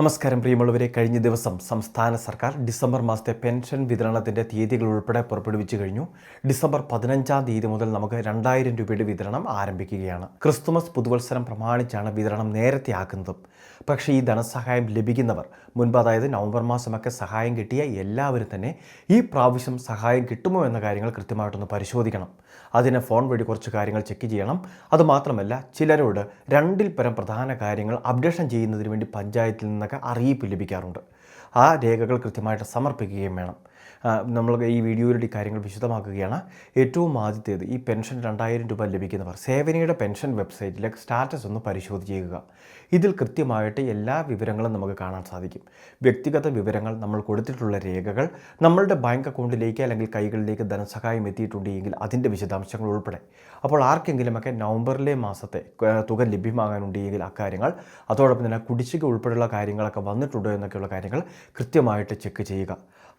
നമസ്കാരം പ്രിയമുള്ളവരെ കഴിഞ്ഞ ദിവസം സംസ്ഥാന സർക്കാർ ഡിസംബർ മാസത്തെ പെൻഷൻ വിതരണത്തിന്റെ തീയതികൾ ഉൾപ്പെടെ പുറപ്പെടുവിച്ചു കഴിഞ്ഞു. ഡിസംബർ പതിനഞ്ചാം തീയതി മുതൽ നമുക്ക് രണ്ടായിരം രൂപയുടെ വിതരണം ആരംഭിക്കുകയാണ്. ക്രിസ്തുമസ് പുതുവത്സരം പ്രമാണിച്ചാണ് വിതരണം നേരത്തെ ആക്കുന്നതും. പക്ഷേ ഈ ധനസഹായം ലഭിക്കുന്നവർ മുൻപ് അതായത് നവംബർ മാസമൊക്കെ സഹായം കിട്ടിയ എല്ലാവരും തന്നെ ഈ പ്രാവശ്യം സഹായം കിട്ടുമോ എന്ന കാര്യങ്ങൾ കൃത്യമായിട്ടൊന്ന് പരിശോധിക്കണം. അതിന് ഫോൺ വഴി കുറച്ച് കാര്യങ്ങൾ ചെക്ക് ചെയ്യണം. അതുമാത്രമല്ല ചിലരോട് രണ്ടിൽ പരം പ്രധാന കാര്യങ്ങൾ അപ്ഡേഷൻ ചെയ്യുന്നതിന് വേണ്ടി പഞ്ചായത്തിൽ നിന്നൊക്കെ അറിയിപ്പ് ലഭിക്കാറുണ്ട്. ആ രേഖകൾ കൃത്യമായിട്ട് സമർപ്പിക്കുകയും വേണം. നമ്മൾ ഈ വീഡിയോയിലൂടെ കാര്യങ്ങൾ വിശദമാക്കുകയാണ്. ഏറ്റവും ആദ്യത്തേത് ഈ പെൻഷൻ രണ്ടായിരം രൂപ ലഭിക്കുന്നവർ സേവനയുടെ പെൻഷൻ വെബ്സൈറ്റിലെ സ്റ്റാറ്റസ് ഒന്ന് പരിശോധിക്കുക ഇതിൽ കൃത്യമായിട്ട് എല്ലാ വിവരങ്ങളും നമുക്ക് കാണാൻ സാധിക്കും. വ്യക്തിഗത വിവരങ്ങൾ നമ്മൾ കൊടുത്തിട്ടുള്ള രേഖകൾ നമ്മളുടെ ബാങ്ക് അക്കൗണ്ടിലേക്ക് അല്ലെങ്കിൽ കൈകളിലേക്ക് ധനസഹായം എത്തിയിട്ടുണ്ടെങ്കിൽ അതിന്റെ വിശദാംശങ്ങൾ ഉൾപ്പെടെ. അപ്പോൾ ആർക്കെങ്കിലുമൊക്കെ നവംബറിലെ മാസത്തെ തുക ലഭ്യമാകാനുണ്ടെങ്കിൽ അക്കാര്യങ്ങൾ അതോടൊപ്പം തന്നെ കുടിശ്ശിക ഉൾപ്പെടെയുള്ള കാര്യങ്ങളൊക്കെ വന്നിട്ടുണ്ടോ എന്നൊക്കെയുള്ള കാര്യങ്ങൾ കൃത്യമായിട്ട് ചെക്ക് ചെയ്യുക.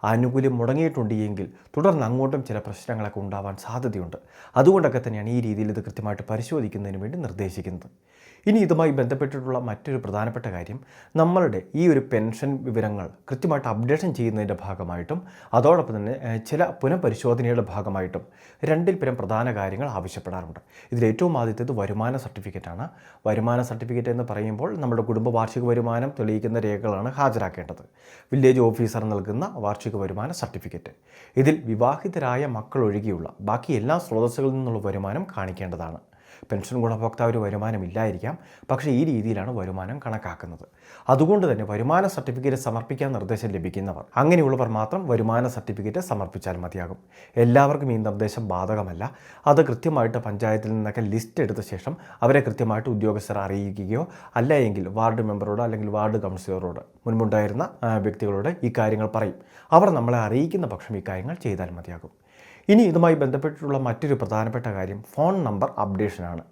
ആനുകൂല്യം മുടങ്ങിയിട്ടുണ്ട് എങ്കിൽ തുടർന്ന് അങ്ങോട്ടും ചില പ്രശ്നങ്ങളൊക്കെ ഉണ്ടാവാൻ സാധ്യതയുണ്ട്. അതുകൊണ്ടൊക്കെ തന്നെയാണ് ഈ രീതിയിൽ ഇത് കൃത്യമായിട്ട് പരിശോധിക്കുന്നതിന് വേണ്ടി നിർദ്ദേശിക്കുന്നത്. ഇനി ഇതുമായി ബന്ധപ്പെട്ടിട്ടുള്ള മറ്റൊരു പ്രധാനപ്പെട്ട കാര്യം നമ്മളുടെ ഈ ഒരു പെൻഷൻ വിവരങ്ങൾ കൃത്യമായിട്ട് അപ്ഡേഷൻ ചെയ്യുന്നതിന്റെ ഭാഗമായിട്ടും അതോടൊപ്പം തന്നെ ചില പുനഃപരിശോധനയുടെ ഭാഗമായിട്ടും രണ്ടിൽ പരം പ്രധാന കാര്യങ്ങൾ ആവശ്യപ്പെടാറുണ്ട്. ഇതിൽ ഏറ്റവും ആദ്യത്തേത് വരുമാന സർട്ടിഫിക്കറ്റാണ്. വരുമാന സർട്ടിഫിക്കറ്റ് എന്ന് പറയുമ്പോൾ നമ്മുടെ കുടുംബ വാർഷിക വരുമാനം തെളിയിക്കുന്ന രേഖകളാണ് ഹാജരാക്കേണ്ടത്. വില്ലേജ് ഓഫീസർ നൽകുന്ന വാർഷിക വരുമാന സർട്ടിഫിക്കറ്റ്. ഇതിൽ വിവാഹിതരായ മക്കൾ ഒഴികെയുള്ള ബാക്കി എല്ലാ സ്രോതസ്സുകളിൽ നിന്നുള്ള വരുമാനം കാണിക്കേണ്ടതാണ്. പെൻഷൻ ഗുണഭോക്താവിന് വരുമാനമില്ലായിരിക്കാം. പക്ഷേ ഈ രീതിയിലാണ് വരുമാനം കണക്കാക്കുന്നത്. അതുകൊണ്ട് തന്നെ വരുമാന സർട്ടിഫിക്കറ്റ് സമർപ്പിക്കാൻ നിർദ്ദേശം ലഭിക്കുന്നവർ അങ്ങനെയുള്ളവർ മാത്രം വരുമാന സർട്ടിഫിക്കറ്റ് സമർപ്പിച്ചാൽ മതിയാകും. എല്ലാവർക്കും ഈ നിർദ്ദേശം ബാധകമല്ല. അത് കൃത്യമായിട്ട് പഞ്ചായത്തിൽ നിന്നൊക്കെ ലിസ്റ്റ് എടുത്ത ശേഷം അവരെ കൃത്യമായിട്ട് ഉദ്യോഗസ്ഥർ അറിയിക്കുകയോ അല്ല എങ്കിൽ വാർഡ് മെമ്പറോട് അല്ലെങ്കിൽ വാർഡ് കൗൺസിലറോട് മുൻപുണ്ടായിരുന്ന വ്യക്തികളോട് ഈ കാര്യങ്ങൾ പറയും. അവർ നമ്മളെ അറിയിക്കുന്ന പക്ഷം ഈ കാര്യങ്ങൾ ചെയ്താൽ മതിയാകും. ഇനി ഇതുമായി ബന്ധപ്പെട്ടിട്ടുള്ള മറ്റൊരു പ്രധാനപ്പെട്ട കാര്യം ഫോൺ നമ്പർ അപ്ഡേഷനാണ്.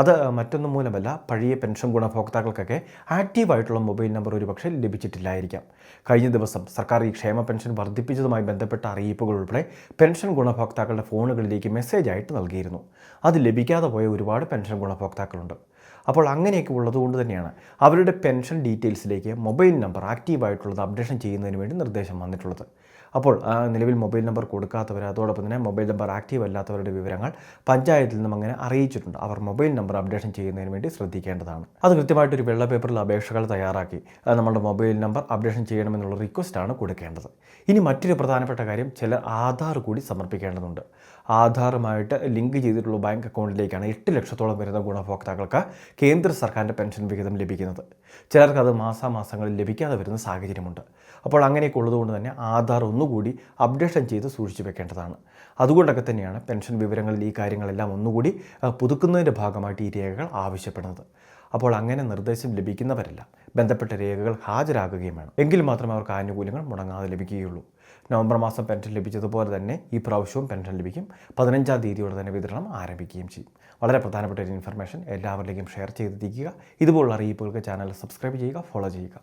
അത് മറ്റൊന്നും മൂലമല്ല പഴയ പെൻഷൻ ഗുണഭോക്താക്കൾക്കൊക്കെ ആക്റ്റീവായിട്ടുള്ള മൊബൈൽ നമ്പർ ഒരുപക്ഷെ ലഭിച്ചിട്ടില്ലായിരിക്കാം. കഴിഞ്ഞ ദിവസം സർക്കാർ ഈ ക്ഷേമ പെൻഷൻ വർദ്ധിപ്പിച്ചതുമായി ബന്ധപ്പെട്ട അറിയിപ്പുകൾ ഉൾപ്പെടെ പെൻഷൻ ഗുണഭോക്താക്കളുടെ ഫോണുകളിലേക്ക് മെസ്സേജ് ആയിട്ട് നൽകിയിരുന്നു. അത് ലഭിക്കാതെ പോയ ഒരുപാട് പെൻഷൻ ഗുണഭോക്താക്കളുണ്ട്. അപ്പോൾ അങ്ങനെയൊക്കെ ഉള്ളതുകൊണ്ട് തന്നെയാണ്. അവരുടെ പെൻഷൻ ഡീറ്റെയിൽസിലേക്ക് മൊബൈൽ നമ്പർ ആക്റ്റീവായിട്ടുള്ളത് അപ്ഡേഷൻ ചെയ്യുന്നതിന് വേണ്ടി നിർദ്ദേശം വന്നിട്ടുള്ളത്. അപ്പോൾ നിലവിൽ മൊബൈൽ നമ്പർ കൊടുക്കാത്തവർ അതോടൊപ്പം തന്നെ മൊബൈൽ നമ്പർ ആക്റ്റീവ് അല്ലാത്തവരുടെ വിവരങ്ങൾ പഞ്ചായത്തിൽ നിന്നും അങ്ങനെ അറിയിച്ചിട്ടുണ്ട്. അവർ മൊബൈൽ നമ്പർ അപ്ഡേഷൻ ചെയ്യുന്നതിന് വേണ്ടി ശ്രദ്ധിക്കേണ്ടതാണ്. അത് കൃത്യമായിട്ടൊരു വെള്ള പേപ്പറിൽ അപേക്ഷകൾ തയ്യാറാക്കി നമ്മുടെ മൊബൈൽ നമ്പർ അപ്ഡേഷൻ ചെയ്യണമെന്നുള്ള റിക്വസ്റ്റാണ് കൊടുക്കേണ്ടത്. ഇനി മറ്റൊരു പ്രധാനപ്പെട്ട കാര്യം ചില ആധാർ കൂടി സമർപ്പിക്കേണ്ടതുണ്ട്. ആധാറുമായിട്ട് ലിങ്ക് ചെയ്തിട്ടുള്ള ബാങ്ക് അക്കൗണ്ടിലേക്കാണ് എട്ട് ലക്ഷത്തോളം വരുന്ന ഗുണഭോക്താക്കൾക്ക് കേന്ദ്ര സർക്കാരിന്റെ പെൻഷൻ വിഹിതം ലഭിക്കുന്നത്. ചിലർക്ക് അത് മാസാമാസങ്ങളിൽ ലഭിക്കാതെ വരുന്ന സാഹചര്യമുണ്ട്. അപ്പോൾ അങ്ങനെയൊക്കെ ഉള്ളതുകൊണ്ട് തന്നെ ആധാർ ഒന്നുകൂടി അപ്ഡേഷൻ ചെയ്ത് സൂക്ഷിച്ചു വെക്കേണ്ടതാണ്. അതുകൊണ്ടൊക്കെ തന്നെയാണ് പെൻഷൻ വിവരങ്ങളിൽ ഈ കാര്യങ്ങളെല്ലാം ഒന്നുകൂടി പുതുക്കുന്നതിന്റെ ഭാഗമായിട്ട് ഈ രേഖകൾ ആവശ്യപ്പെടുന്നത്. അപ്പോൾ അങ്ങനെ നിർദ്ദേശം ലഭിക്കുന്നവരല്ല. ബന്ധപ്പെട്ട രേഖകൾ ഹാജരാകുകയും വേണം. എങ്കിൽ മാത്രമേ അവർക്ക് ആനുകൂല്യങ്ങൾ മുടങ്ങാതെ ലഭിക്കുകയുള്ളൂ. നവംബർ മാസം പെൻഷൻ ലഭിച്ചതുപോലെ തന്നെ ഈ പ്രാവശ്യവും പെൻഷൻ ലഭിക്കും. പതിനഞ്ചാം തീയതിയോടെ തന്നെ വിതരണം ആരംഭിക്കുകയും ചെയ്യും. വളരെ പ്രധാനപ്പെട്ട ഒരു ഇൻഫർമേഷൻ എല്ലാവരിലേക്കും ഷെയർ ചെയ്തിരിക്കുക ഇതുപോലുള്ള അറിയിപ്പുകൾക്ക് ചാനൽ സബ്സ്ക്രൈബ് ചെയ്യുക ഫോളോ ചെയ്യുക.